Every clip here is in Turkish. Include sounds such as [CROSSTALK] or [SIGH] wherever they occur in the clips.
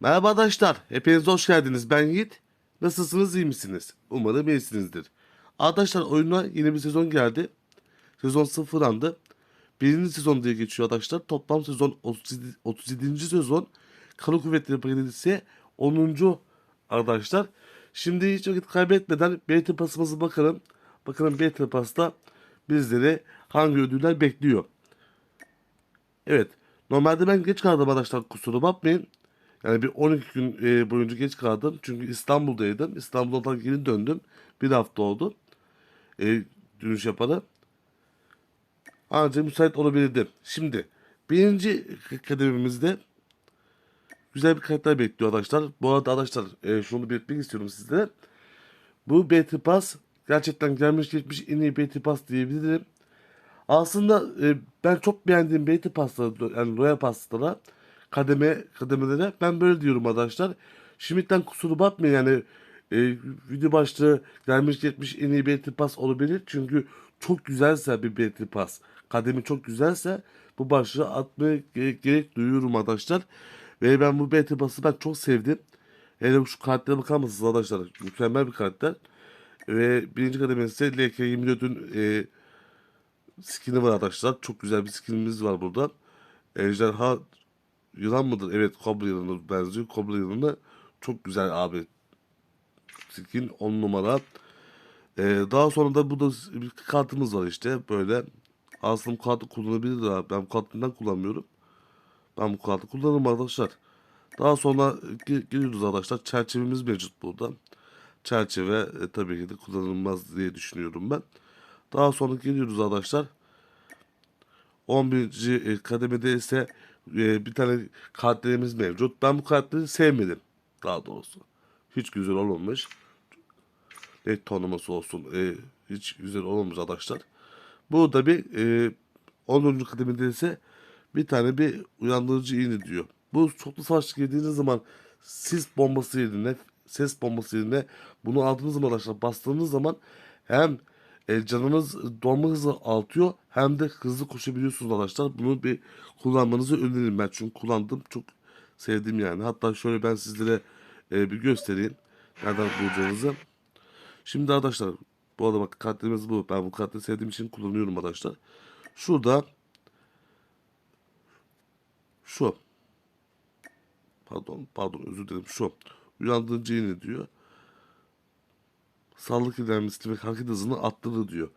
Merhaba arkadaşlar, hepiniz hoş geldiniz. Ben Yiğit. Nasılsınız, iyi misiniz? Umarım iyisinizdir. Arkadaşlar oyuna yeni bir sezon geldi. Sezon sıfırlandı. Birinci sezon diye geçiyor arkadaşlar. Toplam sezon 37, 37. sezon. Kara Kuvvetleri Paradisi 10. arkadaşlar. Şimdi hiç vakit kaybetmeden BT Pass'ımıza bakalım. Bakalım BT Pass'ta bizleri hangi ödüller bekliyor. Evet. Normalde ben geç kaldım arkadaşlar kusura bakmayın. Yani bir 12 gün e, boyunca geç kaldım. Çünkü İstanbul'daydım. İstanbul'dan geri döndüm. Bir hafta oldu. E, dönüş yapalı. Ancak müsait olabildim. Şimdi birinci kademimizde güzel bir karakter bekliyor arkadaşlar. Bu arada arkadaşlar e, şunu belirtmek istiyorum sizlere. Bu BT Pass gerçekten gelmiş geçmiş en iyi BT Pass diyebilirim. Aslında e, ben çok beğendiğim BT Pass'lara yani Royal Pass'lara kademe kademelere ben böyle diyorum arkadaşlar. Şimdiden kusura bakmayın yani e, video başlığı gelmiş geçmiş en iyi BT Pass olabilir. Çünkü çok güzelse bir BT Pass kademi çok güzelse bu başlığı atmaya gerek, gerek duyuyorum arkadaşlar. Ve ben bu BT Pass'ı ben çok sevdim. Hele şu karaktere bakar mısınız arkadaşlar? Mükemmel bir karakter. Ve birinci kademesi LK24'ün e, skin'i var arkadaşlar. Çok güzel bir skinimiz var burada. Ejderha yılan mıdır? Evet kobra yılanına benziyor. Kobra yılanı çok güzel abi. Skin 10 numara. Ee, daha sonra da burada bir kartımız var işte böyle. Aslında bu kartı kullanabilir abi. Ben bu kartı neden kullanmıyorum? Ben bu kartı kullanırım arkadaşlar. Daha sonra ge- geliyoruz arkadaşlar. Çerçevemiz mevcut burada. Çerçeve e, tabii ki de kullanılmaz diye düşünüyorum ben. Daha sonra geliyoruz arkadaşlar. 11. e, kademede ise e, bir tane kartlarımız mevcut. Ben bu kartları sevmedim daha doğrusu. Hiç güzel olmamış. Renk tonlaması olsun. e, hiç güzel olmamış arkadaşlar. Bu da bir e, 10. kademede ise bir tane bir uyandırıcı iğne diyor. Bu çoklu savaş girdiğiniz zaman sis bombası yerine ses bombası yerine bunu aldığınız zaman arkadaşlar bastığınız zaman hem e, canınız donma hızı artıyor hem de hızlı koşabiliyorsunuz arkadaşlar. Bunu bir kullanmanızı öneririm ben çünkü kullandım çok sevdim yani. Hatta şöyle ben sizlere e, bir göstereyim nereden bulacağınızı. Şimdi arkadaşlar bu arada bak kartlarımız bu. Ben bu kartları sevdiğim için kullanıyorum arkadaşlar. Şurada şu pardon pardon özür dilerim şu uyandırıcı iğne diyor. Sağlık ilerlemesi ve hareket hızını arttırır diyor.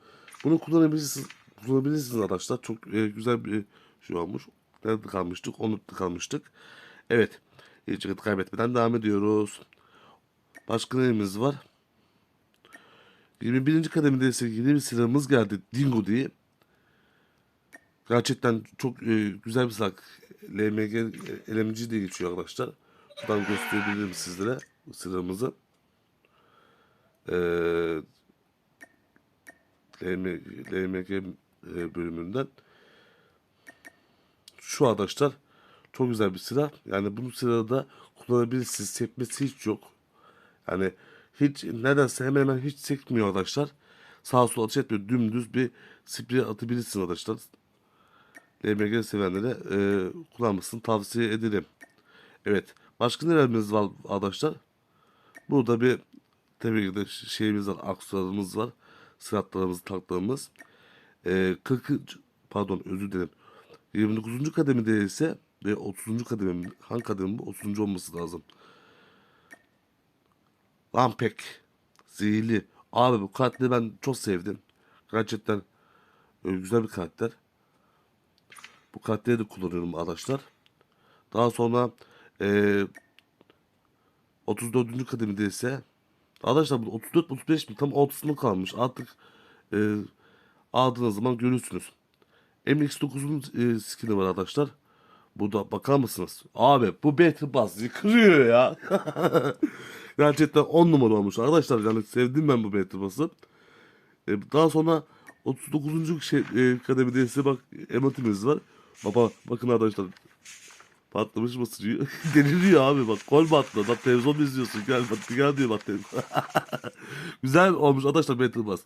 Bunu kullanabilirsiniz, kullanabilirsiniz arkadaşlar. Çok e, güzel bir şey olmuş. Nerede kalmıştık? Onlukta kalmıştık. Evet. Hiç vakit kaybetmeden devam ediyoruz. Başka neyimiz var? 21. kademede yeni bir silahımız geldi. Dingo diye. Gerçekten çok e, güzel bir silah. LMG LMG diye geçiyor arkadaşlar. Buradan gösterebilirim sizlere silahımızı. Eee LMG, LMG e, bölümünden. Şu arkadaşlar çok güzel bir silah. Yani bunu silahı da kullanabilirsiniz. Sekmesi hiç yok. Yani hiç nedense hemen hemen hiç sekmiyor arkadaşlar. Sağa sola ateş etmiyor. Dümdüz bir sprey atabilirsiniz arkadaşlar. LMG sevenlere e, kullanmasını tavsiye ederim. Evet. Başka nelerimiz var arkadaşlar? Burada bir tabii ki de şeyimiz var. Aksesuarımız var. Sıratlarımız, taktığımız. E, 40 pardon özür dilerim. 29. kademede ise ve 30. kademe hangi kademe bu? 30. olması lazım. Lampek. Zehirli. Abi bu karakteri ben çok sevdim. Gerçekten e, güzel bir karakter. Bu karakteri de kullanıyorum arkadaşlar. Daha sonra e, 34. kademede ise arkadaşlar bu 34 35 mi tam ortasında kalmış. Artık e, aldığınız zaman görürsünüz. MX9'un e, skin'i var arkadaşlar. Burada bakar mısınız? Abi bu Battle Buzz yıkılıyor ya. [LAUGHS] Gerçekten 10 numara olmuş arkadaşlar. Yani sevdim ben bu Battle Buzz'ı. E, daha sonra 39. Şey, e, kademede ise bak emotimiz var. Baba bakın arkadaşlar. Patlamış mısır yiyor. [LAUGHS] Deliriyor abi bak. Mü attı? Bak televizyon izliyorsun? Gel bak gel diyor bak. [LAUGHS] Güzel olmuş arkadaşlar Battle Buzz.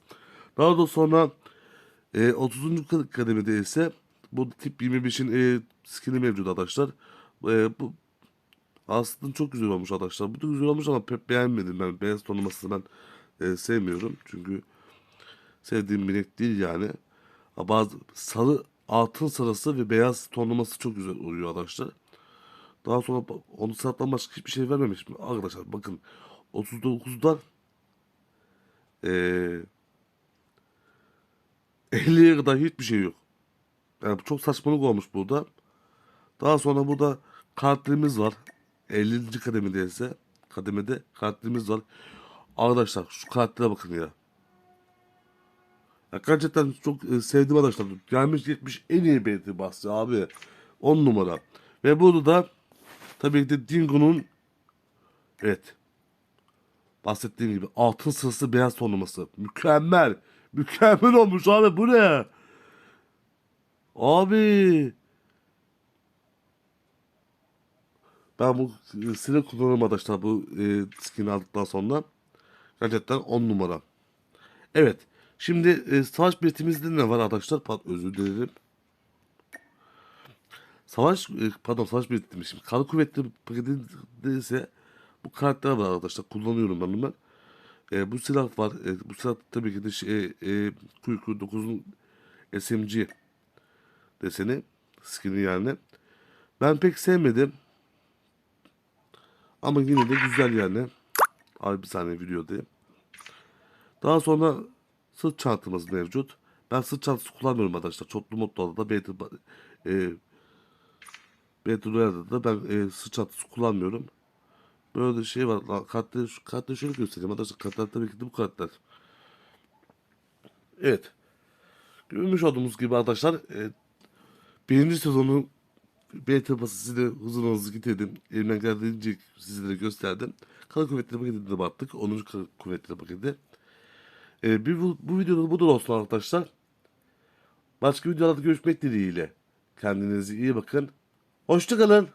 Daha da sonra e, 30. kad- kademede ise bu tip 25'in e, skin'i mevcut arkadaşlar. E, bu Aslında çok güzel olmuş arkadaşlar. Bu da güzel olmuş ama pek beğenmedim ben. Beyaz tonlamasını ben e, sevmiyorum. Çünkü sevdiğim bir değil yani. Bazı sarı, altın sarısı ve beyaz tonlaması çok güzel oluyor arkadaşlar. Daha sonra onu sattan başka hiçbir şey vermemiş mi? Arkadaşlar bakın 39'dan eee 50'ye kadar hiçbir şey yok. Yani çok saçmalık olmuş burada. Daha sonra burada kartlarımız var. 50. kademede ise kademede kartlarımız var. Arkadaşlar şu kartlara bakın ya. Ya gerçekten çok e, sevdim arkadaşlar. Gelmiş geçmiş en iyi belirti bahsi abi. 10 numara. Ve burada da tabii ki de Dingo'nun evet bahsettiğim gibi altın sırası beyaz tonlaması. Mükemmel. Mükemmel olmuş abi bu ne? Abi. Ben bu e, silah kullanırım arkadaşlar bu e, skin aldıktan sonra. Gerçekten 10 numara. Evet. Şimdi e, savaş biletimizde ne var arkadaşlar? Pardon özür dilerim. Savaş e, pardon savaş bileti demişim. Kara kuvvetleri paketinde ise bu karakter var arkadaşlar. Kullanıyorum ben bunu. E, bu silah var. E, bu silah tabii ki de şey, e, Kuyku 9'un SMG deseni. Skin'i yani. Ben pek sevmedim. Ama yine de güzel yani. Abi bir saniye videodayım. Daha sonra sırt çantamız mevcut. Ben sırt çantası kullanmıyorum arkadaşlar. Çoklu modlarda da e, Battle Royale'da da ben e, sırt çantası kullanmıyorum. Böyle şey var. Kartları, kartları şöyle göstereyim arkadaşlar. Kartlar tabii ki de bu kartlar. Evet. Görmüş olduğumuz gibi arkadaşlar e, birinci sezonun beta pası size hızlı hızlı getirdim. Elimden geldiğince sizlere gösterdim. Kara kuvvetleri paketine de baktık. 10. kara kuvvetleri paketi. Ee, bir, bu, bu videoda bu da olsun arkadaşlar. Başka videolarda görüşmek dileğiyle. Kendinize iyi bakın. Hoşçakalın.